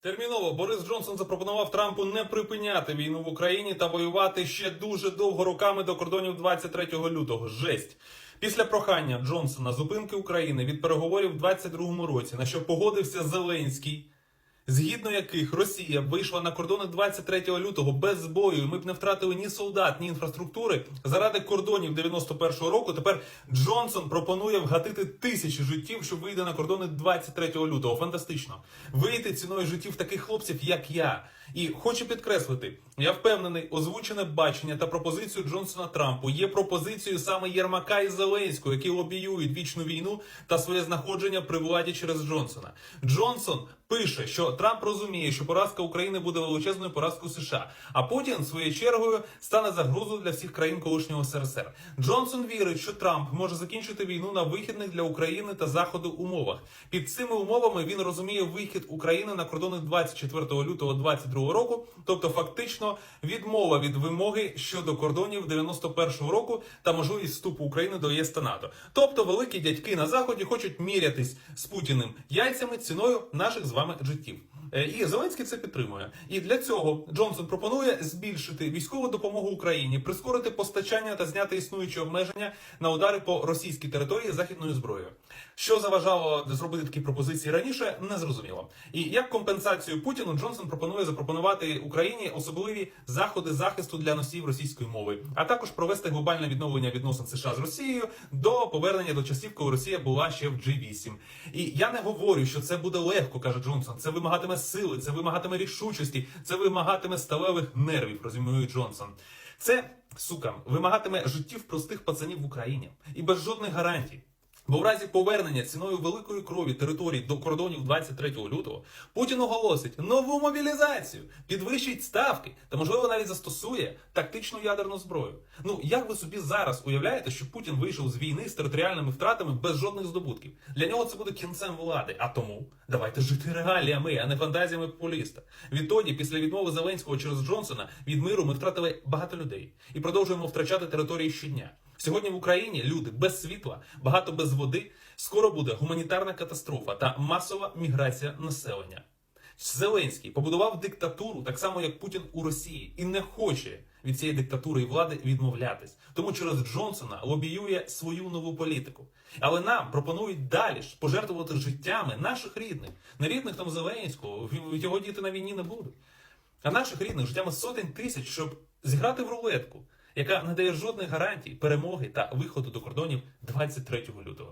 Терміново Борис Джонсон запропонував Трампу не припиняти війну в Україні та воювати ще дуже довго роками до кордонів 23 лютого. Жесть. Після прохання Джонсона зупинки України від переговорів у 22 році, на що погодився Зеленський, згідно яких Росія вийшла на кордони 23 лютого без бою, і ми б не втратили ні солдат, ні інфраструктури. Заради кордонів 91-го року тепер Джонсон пропонує вгатити тисячі життів, щоб вийде на кордони 23 лютого. Фантастично. Вийти ціною життів таких хлопців, як я. І хочу підкреслити, я впевнений, озвучене бачення та пропозицію Джонсона Трампу є пропозицією саме Єрмака і Зеленського, які лобіюють вічну війну та своє знаходження при владі через Джонсона. Джонсон пише, що Трамп розуміє, що поразка України буде величезною поразкою США, а Путін своєю чергою стане загрозою для всіх країн колишнього СРСР. Джонсон вірить, що Трамп може закінчити війну на вихідних для України та Заходу умовах. Під цими умовами він розуміє вихід України на кордони 24 лютого 2022 року, тобто фактично відмова від вимоги щодо кордонів 91-го року та можливість вступу України до ЄС та НАТО. Тобто великі дядьки на заході хочуть мірятись з Путіним яйцями ціною наших з вами життів. Е, І Зеленський це підтримує. І для цього Джонсон пропонує збільшити військову допомогу Україні, прискорити постачання та зняти існуючі обмеження на удари по російській території західною зброєю. Що заважало зробити такі пропозиції раніше, не зрозуміло. І як компенсацію Путіну Джонсон пропонує запропонувати Україні особливі заходи захисту для носіїв російської мови, а також провести глобальне відновлення відносин США з Росією до повернення до часів, коли Росія була ще в G8. І я не говорю, що це буде легко, каже Джонсон. Це вимагатиме сили, це вимагатиме рішучості, це вимагатиме сталевих нервів, розуміє Джонсон. Це сука вимагатиме життів простих пацанів в Україні і без жодних гарантій. Бо в разі повернення ціною великої крові територій до кордонів 23 лютого Путін оголосить нову мобілізацію, підвищить ставки та, можливо, навіть застосує тактичну ядерну зброю. Ну як ви собі зараз уявляєте, що Путін вийшов з війни з територіальними втратами без жодних здобутків? Для нього це буде кінцем влади. А тому давайте жити реаліями, а не фантазіями популіста. Відтоді, після відмови Зеленського через Джонсона, від миру ми втратили багато людей і продовжуємо втрачати території щодня. Сьогодні в Україні люди без світла, багато без води. Скоро буде гуманітарна катастрофа та масова міграція населення. Зеленський побудував диктатуру так само, як Путін у Росії, і не хоче від цієї диктатури і влади відмовлятись. Тому через Джонсона лобіює свою нову політику. Але нам пропонують далі ж пожертвувати життями наших рідних, не рідних там Зеленського, його діти на війні не будуть. А наших рідних життями сотень тисяч, щоб зіграти в рулетку, яка не дає жодних гарантій перемоги та виходу до кордонів 23 лютого.